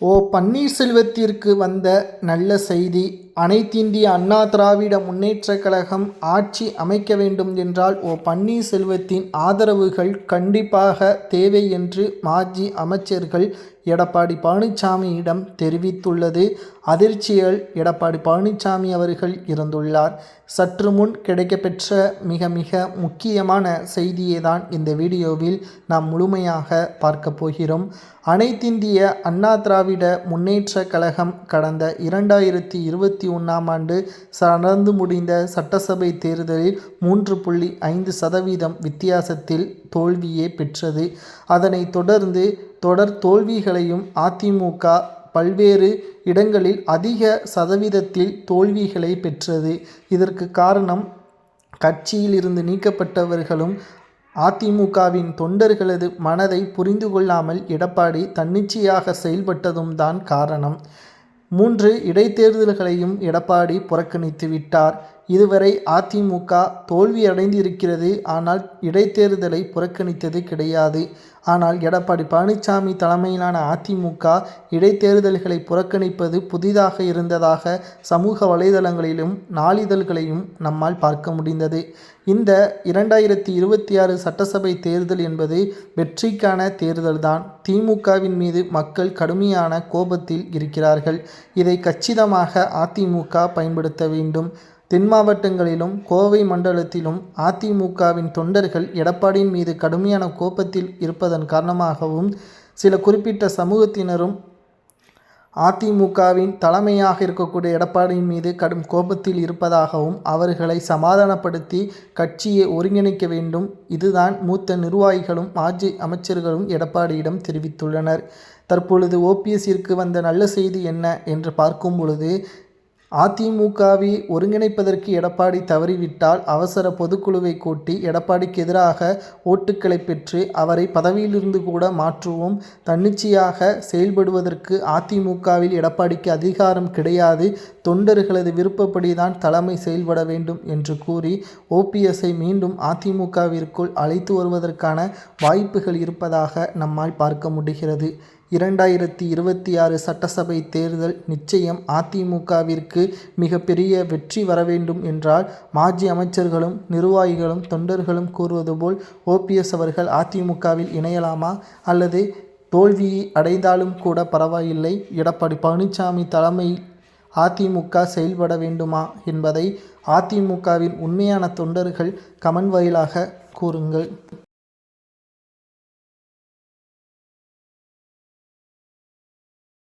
ஓ பன்னீர்செல்வத்திற்கு வந்த நல்ல செய்தி அனைத்திந்திய அண்ணா திராவிட முன்னேற்றக் கழகம் ஆட்சி அமைக்க வேண்டும் என்றால் ஓ பன்னீர்செல்வத்தின் ஆதரவுகள் கண்டிப்பாக தேவை என்று மாஜி அமைச்சர்கள் எடப்பாடி பழனிசாமியிடம் தெரிவித்துள்ளது. அதிர்ச்சியில் எடப்பாடி பழனிசாமி அவர்கள் இருந்துள்ளார் சற்று முன் கிடைக்கப்பெற்ற மிக மிக முக்கியமான செய்தியை தான் இந்த வீடியோவில் நாம் முழுமையாக பார்க்க போகிறோம். அனைத்திந்திய அண்ணா திராவிட முன்னேற்ற கழகம் கடந்த இரண்டாயிரத்தி இருபத்தி ஒன்றாம் ஆண்டு நடந்து முடிந்த சட்டசபை தேர்தலில் மூன்று புள்ளி ஐந்து சதவீதம் வித்தியாசத்தில் தோல்வியே பெற்றது. அதனைத் தொடர்ந்து தொடர் தோல்விகளையும் அதிமுக பல்வேறு இடங்களில் அதிக சதவீதத்தில் தோல்விகளை பெற்றது. இதற்கு காரணம் கட்சியில் இருந்து நீக்கப்பட்டவர்களும் அதிமுகவின் தொண்டர்களது மனதை புரிந்து கொள்ளாமல் எடப்பாடி தன்னிச்சையாக செயல்பட்டதும் தான் காரணம். மூன்று இடைத்தேர்தல்களையும் எடப்பாடி புறக்கணித்து விட்டார். இதுவரை அதிமுக தோல்வியடைந்திருக்கிறது. ஆனால் இடைத்தேர்தலை புறக்கணித்தது கிடையாது. ஆனால் எடப்பாடி பழனிசாமி தலைமையிலான அதிமுக இடைத்தேர்தல்களை புறக்கணிப்பது புதிதாக இருந்ததாக சமூக வலைதளங்களிலும் நாளிதழ்களையும் நம்மால் பார்க்க முடிந்தது. இந்த இரண்டாயிரத்தி இருபத்தி ஆறு சட்டசபை தேர்தல் என்பது வெற்றிக்கான தேர்தல்தான். திமுகவின் மீது மக்கள் கடுமையான கோபத்தில் இருக்கிறார்கள். இதை கச்சிதமாக அதிமுக பயன்படுத்த வேண்டும். தென் மாவட்டங்களிலும் கோவை மண்டலத்திலும் அதிமுகவின் தொண்டர்கள் எடப்பாடியின் மீது கடுமையான கோபத்தில் இருப்பதன் காரணமாகவும் சில குறிப்பிட்ட சமூகத்தினரும் அதிமுகவின் தலைமையாக இருக்கக்கூடிய எடப்பாடியின் மீது கடும் கோபத்தில் இருப்பதாகவும் அவர்களை சமாதானப்படுத்தி கட்சியை ஒருங்கிணைக்க வேண்டும். இதுதான் மூத்த நிர்வாகிகளும் மாஜி அமைச்சர்களும் எடப்பாடியிடம் தெரிவித்துள்ளனர். தற்பொழுது ஓபிஎஸ்ஸிற்கு வந்த நல்ல செய்தி என்ன என்று பார்க்கும் பொழுது அதிமுகவை ஒருங்கிணைப்பதற்கு எடப்பாடி தவறிவிட்டால் அவசர பொதுக்குழுவை கூட்டி எடப்பாடிக்கு எதிராக ஓட்டுக்களை பெற்று அவரை பதவியிலிருந்து கூட மாற்றுவோம். தன்னிச்சையாக செயல்படுவதற்கு அதிமுகவில் எடப்பாடிக்கு அதிகாரம் கிடையாது. தொண்டர்களது விருப்பப்படி தான் தலைமை செயல்பட வேண்டும் என்று கூறி ஓபிஎஸ்ஐ மீண்டும் அதிமுகவிற்குள் அழைத்து வருவதற்கான வாய்ப்புகள் இருப்பதாக நம்மால் பார்க்க முடிகிறது. இரண்டாயிரத்தி இருபத்தி ஆறு சட்டசபை தேர்தல் நிச்சயம் அதிமுகவிற்கு மிகப்பெரிய வெற்றி வர வேண்டும் என்றால் மாஜி அமைச்சர்களும் நிர்வாகிகளும் தொண்டர்களும் கூறுவது போல் ஓபிஎஸ் அவர்கள் அதிமுகவில் இணையலாமா? அல்லது தோல்வியை அடைந்தாலும் கூட பரவாயில்லை எடப்பாடி பழனிசாமி தலைமையில் அதிமுக செயல்பட வேண்டுமா? என்பதை அதிமுகவின் உண்மையான தொண்டர்கள் கமன் வாயிலாக கூறுங்கள்.